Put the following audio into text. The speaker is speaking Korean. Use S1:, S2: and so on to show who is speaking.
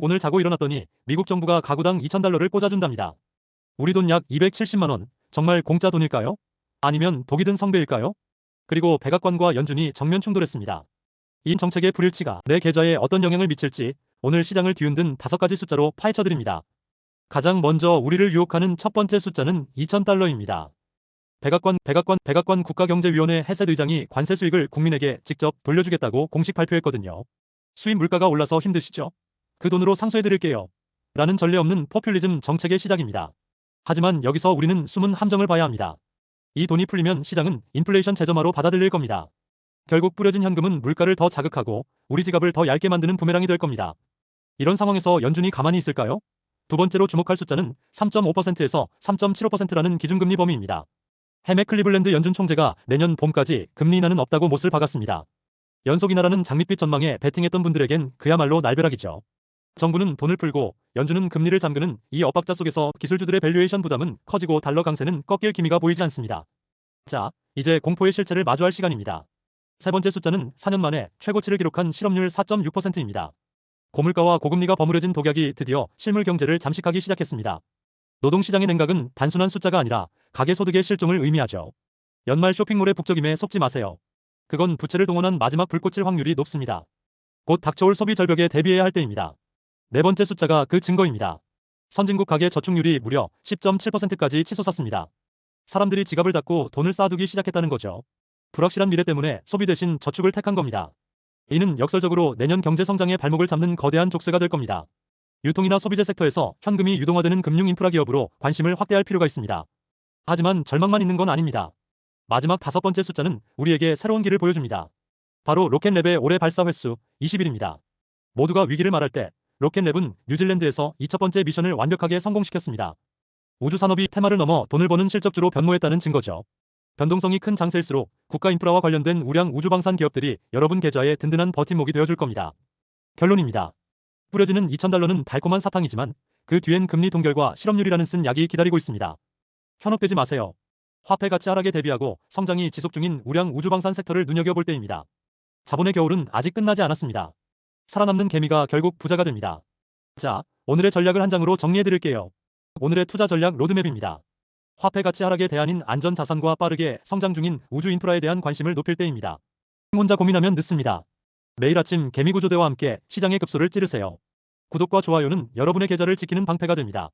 S1: 오늘 자고 일어났더니 미국 정부가 가구당 2,000달러를 꽂아준답니다. 우리 돈 약 270만원. 정말 공짜 돈일까요? 아니면 독이 든 성배일까요? 그리고 백악관과 연준이 정면 충돌했습니다. 이 정책의 불일치가 내 계좌에 어떤 영향을 미칠지 오늘 시장을 뒤흔든 다섯 가지 숫자로 파헤쳐드립니다. 가장 먼저 우리를 유혹하는 첫 번째 숫자는 2,000달러입니다. 백악관, 백악관, 백악관 국가경제위원회 헤셋 의장이 관세 수익을 국민에게 직접 돌려주겠다고 공식 발표했거든요. 수입 물가가 올라서 힘드시죠? 그 돈으로 상소해드릴게요. 라는 전례 없는 포퓰리즘 정책의 시작입니다. 하지만 여기서 우리는 숨은 함정을 봐야 합니다. 이 돈이 풀리면 시장은 인플레이션 재점화로 받아들일 겁니다. 결국 뿌려진 현금은 물가를 더 자극하고 우리 지갑을 더 얇게 만드는 부메랑이 될 겁니다. 이런 상황에서 연준이 가만히 있을까요? 두 번째로 주목할 숫자는 3.5%에서 3.75%라는 기준금리 범위입니다. 해메 클리블랜드 연준 총재가 내년 봄까지 금리 인하는 없다고 못을 박았습니다. 연속 인하라는 장밋빛 전망에 베팅했던 분들에겐 그야말로 날벼락이죠. 정부는 돈을 풀고 연준은 금리를 잠그는 이 엇박자 속에서 기술주들의 밸류에이션 부담은 커지고 달러 강세는 꺾일 기미가 보이지 않습니다. 자, 이제 공포의 실체를 마주할 시간입니다. 세 번째 숫자는 4년 만에 최고치를 기록한 실업률 4.6%입니다. 고물가와 고금리가 버무려진 독약이 드디어 실물 경제를 잠식하기 시작했습니다. 노동시장의 냉각은 단순한 숫자가 아니라 가계소득의 실종을 의미하죠. 연말 쇼핑몰의 북적임에 속지 마세요. 그건 부채를 동원한 마지막 불꽃일 확률이 높습니다. 곧 닥쳐올 소비 절벽에 대비해야 할 때입니다. 네 번째 숫자가 그 증거입니다. 선진국 가계 저축률이 무려 10.7%까지 치솟았습니다. 사람들이 지갑을 닫고 돈을 쌓아두기 시작했다는 거죠. 불확실한 미래 때문에 소비 대신 저축을 택한 겁니다. 이는 역설적으로 내년 경제 성장의 발목을 잡는 거대한 족쇄가 될 겁니다. 유통이나 소비재 섹터에서 현금이 유동화되는 금융 인프라 기업으로 관심을 확대할 필요가 있습니다. 하지만 절망만 있는 건 아닙니다. 마지막 다섯 번째 숫자는 우리에게 새로운 길을 보여줍니다. 바로 로켓랩의 올해 발사 횟수 20일입니다. 모두가 위기를 말할 때 로켓랩은 뉴질랜드에서 이 첫 번째 미션을 완벽하게 성공시켰습니다. 우주산업이 테마를 넘어 돈을 버는 실적주로 변모했다는 증거죠. 변동성이 큰 장세일수록 국가 인프라와 관련된 우량 우주방산 기업들이 여러분 계좌에 든든한 버팀목이 되어줄 겁니다. 결론입니다. 뿌려지는 2,000달러는 달콤한 사탕이지만 그 뒤엔 금리 동결과 실업률이라는 쓴 약이 기다리고 있습니다. 현혹되지 마세요. 화폐 가치 하락에 대비하고 성장이 지속 중인 우량 우주방산 섹터를 눈여겨볼 때입니다. 자본의 겨울은 아직 끝나지 않았습니다. 살아남는 개미가 결국 부자가 됩니다. 자, 오늘의 전략을 한 장으로 정리해드릴게요. 오늘의 투자 전략 로드맵입니다. 화폐 가치 하락에 대한인 안전 자산과 빠르게 성장 중인 우주 인프라에 대한 관심을 높일 때입니다. 혼자 고민하면 늦습니다. 매일 아침 개미구조대와 함께 시장의 급소를 찌르세요. 구독과 좋아요는 여러분의 계좌를 지키는 방패가 됩니다.